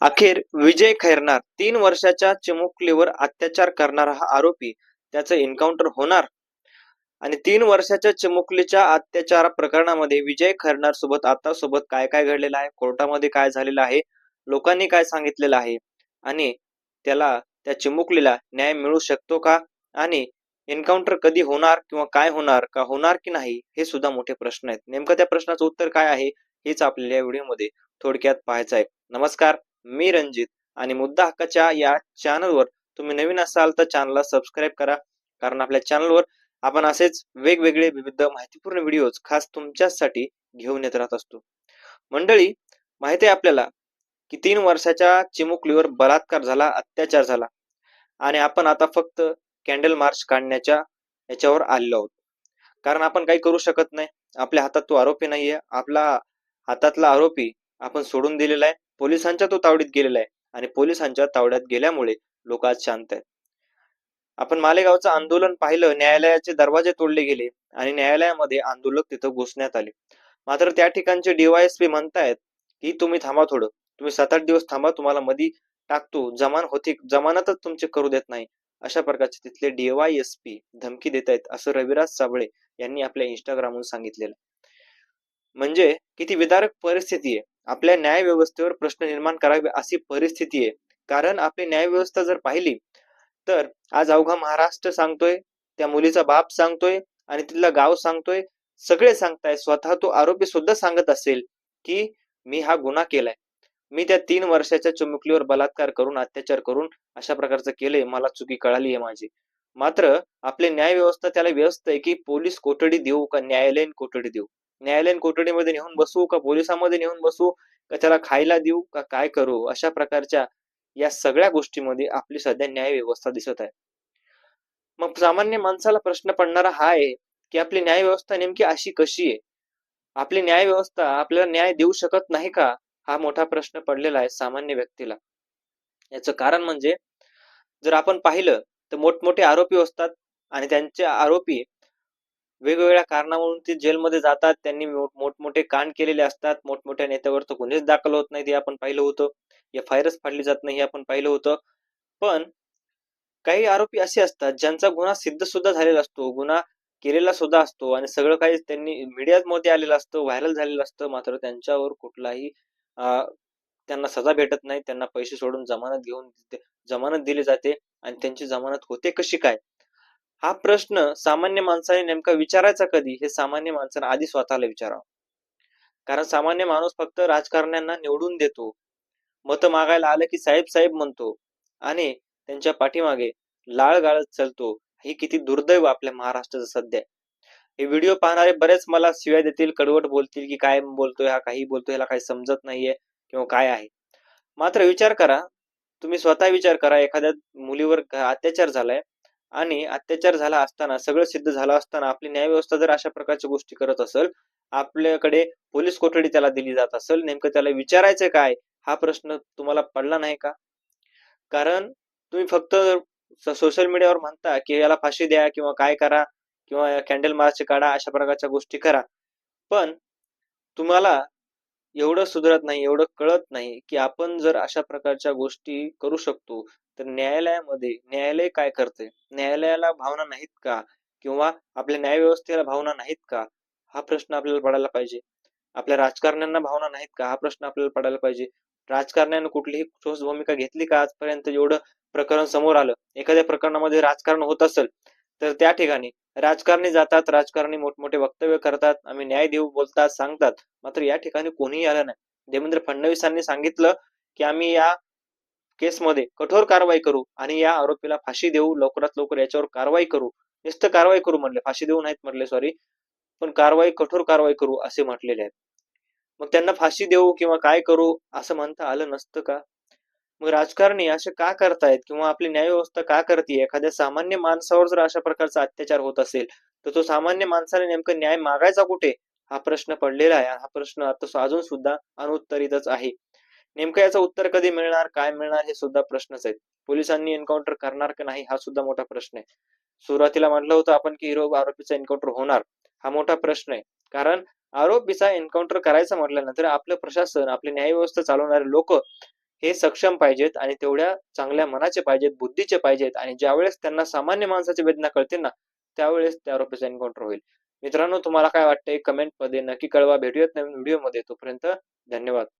अखेर विजय खैरनार तीन वर्षाच्या चिमुकलीवर अत्याचार करणारा हा आरोपी त्याचं एन्काउंटर होणार. आणि तीन वर्षाच्या चिमुकलीच्या अत्याचार प्रकरणामध्ये विजय खैरनार सोबत आता सोबत काय काय घडलेलं आहे कोर्टामध्ये काय झालेलं आहे लोकांनी काय सांगितलेलं आहे आणि त्याला त्या चिमुकलीला न्याय मिळू शकतो का आणि एन्काउंटर कधी होणार किंवा काय होणार का होणार की नाही हे सुद्धा मोठे प्रश्न आहेत. नेमकं त्या प्रश्नाचं उत्तर काय आहे हेच आपल्याला या व्हिडिओमध्ये थोडक्यात पाहायचं आहे. नमस्कार. मी रंजित आणि मुद्दा हक्काच्या या चॅनलवर तुम्ही नवीन असाल तर चॅनलला सबस्क्राईब करा. कारण आपल्या चॅनलवर आपण असेच वेगवेगळे विविध माहितीपूर्ण व्हिडिओज खास तुमच्यासाठी घेऊन येत राहत असतो. मंडळी माहिती आहे आपल्याला की तीन वर्षाच्या चिमुकलीवर बलात्कार झाला अत्याचार झाला. आणि आपण आता फक्त कॅन्डल मार्च काढण्याच्या याच्यावर आलेलो आहोत. कारण आपण काही करू शकत नाही. आपल्या हातात तो आरोपी नाहीये. आपला हातातला आरोपी आपण सोडून दिलेला आहे. पोलिसांच्या तो तावडीत गेलेला आहे. आणि पोलिसांच्या तावड्यात गेल्यामुळे लोक आज शांत आहेत. आपण मालेगावचं आंदोलन पाहिलं न्यायालयाचे दरवाजे तोडले गेले आणि न्यायालयामध्ये आंदोलक तिथं घुसण्यात आले. मात्र त्या ठिकाणचे डीवायएसपी म्हणतायत की तुम्ही थांबा थोडं. तुम्ही सात आठ दिवस थांबा तुम्हाला मधी टाकतो. जमान होती जमानतच तुमचे करू देत नाही. अशा प्रकारचे तिथले डीवायएसपी धमकी देत आहेत असं रविराज साबळे यांनी आपल्या इंस्टाग्रामवर सांगितलेलं म्हणजे किती विदारक परिस्थिती आहे. आपल्या न्याय व्यवस्थेवर प्रश्न निर्माण करावे अशी परिस्थिती आहे. कारण आपली न्याय व्यवस्था जर पाहिली तर आज अवघा महाराष्ट्र सांगतोय त्या मुलीचा बाप सांगतोय आणि तिथला गाव सांगतोय सगळे सांगताय स्वतः तो आरोपी सुद्धा सांगत असेल की मी हा गुन्हा केलाय. मी त्या तीन वर्षाच्या चुमुकलीवर बलात्कार करून अत्याचार करून अशा प्रकारचं केलंय मला चुकी कळाली आहे माझी. मात्र आपली न्याय व्यवस्था त्याला व्यवस्था आहे की पोलीस कोठडी देऊ का न्यायालयीन कोठडी देऊ? न्यायालयीन कोठडीमध्ये नेऊन बसू का पोलिसांमध्ये नेऊन बसवू का त्याला खायला देऊ? का काय करू? अशा प्रकारच्या या सगळ्या गोष्टीमध्ये आपली सध्या न्याय व्यवस्था दिसत आहे. मग सामान्य माणसाला प्रश्न पडणारा हा आहे की आपली न्याय व्यवस्था नेमकी अशी कशी आहे? आपली न्याय व्यवस्था आपल्याला न्याय देऊ शकत नाही का? हा मोठा प्रश्न पडलेला आहे सामान्य व्यक्तीला. याचं कारण म्हणजे जर आपण पाहिलं तर मोठमोठे आरोपी असतात आणि त्यांचे आरोपी वेगवेगळ्या कारणावरून ते जेलमध्ये जातात. त्यांनी मोठमोठे कांड केलेले असतात. मोठमोठ्या नेत्यावर तर गुन्हेच दाखल होत नाही हे आपण पाहिलं होतं. एफ आय आरच फाडली जात नाही हे आपण पाहिलं होतं. पण काही आरोपी असे असतात ज्यांचा गुन्हा सिद्ध सुद्धा झालेला असतो. गुन्हा केलेला सुद्धा असतो आणि सगळं काही त्यांनी मीडियामध्ये आलेलं असतं व्हायरल झालेलं असतं. मात्र त्यांच्यावर कुठलाही त्यांना सजा भेटत नाही. त्यांना पैसे सोडून जमानत घेऊन जमानत दिली जाते. आणि त्यांची जमानत होते कशी काय? हा प्रश्न सामान्य माणसाने नेमका विचारायचा कधी? हे सामान्य माणसाने आधी स्वतःला विचारावं. कारण सामान्य माणूस फक्त राजकारण्यांना निवडून देतो. मत मागायला आलं की साहेब साहेब म्हणतो आणि त्यांच्या पाठीमागे लाळ गाळत चालतो. हे किती दुर्दैव आपल्या महाराष्ट्राचं सध्या हे व्हिडिओ पाहणारे बरेच मला शिव्या देतील कडवट बोलतील की काय बोलतोय हा काही बोलतोय ह्याला काही समजत नाहीये किंवा काय आहे. मात्र विचार करा. तुम्ही स्वतः विचार करा. एखाद्या मुलीवर अत्याचार झालाय. आणि अत्याचार झाला असताना सगळं सिद्ध झालं असताना आपली न्याय व्यवस्था जर अशा प्रकारच्या गोष्टी करत असेल आपल्याकडे पोलीस कोठडी त्याला दिली जात असेल नेमकं त्याला विचारायचं काय? हा प्रश्न तुम्हाला पडला नाही का? कारण तुम्ही फक्त सोशल मीडियावर म्हणता की याला फाशी द्या किंवा काय करा किंवा कॅन्डल मार्च काढा अशा प्रकारच्या गोष्टी करा. पण तुम्हाला एवढं सुधरत नाही एवढं कळत नाही की आपण जर अशा प्रकारच्या गोष्टी करू शकतो तर न्यायालयामध्ये न्यायालय काय करते? न्यायालयाला भावना नाहीत का? किंवा आपल्या न्याय व्यवस्थेला भावना नाहीत का? हा प्रश्न आपल्याला पडायला पाहिजे. आपल्या राजकारण्यांना भावना नाहीत का? हा प्रश्न आपल्याला पडायला पाहिजे. राजकारण्यानं कुठलीही ठोस भूमिका घेतली का आजपर्यंत? एवढं प्रकरण समोर आलं. एखाद्या प्रकरणामध्ये राजकारण होत असेल तर त्या ठिकाणी राजकारणी जातात राजकारणी मोठमोठे वक्तव्य करतात आम्ही न्याय देऊ बोलतात सांगतात. मात्र या ठिकाणी कोणीही आलं नाही. देवेंद्र फडणवीसांनी सांगितलं की आम्ही या केसमध्ये कठोर कारवाई करू आणि या आरोपीला फाशी देऊ. लवकरात लवकर याच्यावर कारवाई करू. नुसतं कारवाई करू म्हणले. फाशी देऊ नाहीत म्हटले सॉरी पण कारवाई कठोर कारवाई करू असे म्हटलेले आहेत. मग त्यांना फाशी देऊ किंवा काय करू असं म्हणता आलं नसतं का? मग राजकारणी असे का करतायत? किंवा आपली न्याय व्यवस्था का करते एखाद्या सामान्य माणसावर जर अशा प्रकारचा अत्याचार होत असेल तर तो सामान्य माणसाने नेमकं न्याय मागायचा कुठे? हा प्रश्न पडलेला आहे. हा प्रश्न आता अजून सुद्धा अनुत्तरितच आहे. नेमकं याचं उत्तर कधी मिळणार काय मिळणार हे सुद्धा प्रश्नच आहेत. पोलिसांनी एन्काउंटर करणार का नाही हा सुद्धा मोठा प्रश्न आहे. सुरुवातीला म्हटलं होतं आपण की हिरो आरोपीचा एन्काउंटर होणार. हा मोठा प्रश्न आहे. कारण आरोपीचा एन्काउंटर करायचं म्हटल्यानंतर आपलं प्रशासन आपली न्याय व्यवस्था चालवणारे लोक हे सक्षम पाहिजेत आणि तेवढ्या चांगल्या मनाचे पाहिजेत बुद्धीचे पाहिजेत आणि ज्यावेळेस त्यांना सामान्य माणसाची वेदना कळतील ना त्यावेळेस त्या आरोपीचा एन्काउंटर होईल. मित्रांनो तुम्हाला काय वाटतंय? कमेंटमध्ये नक्की कळवा. भेटूयात नवीन व्हिडिओमध्ये. तोपर्यंत धन्यवाद.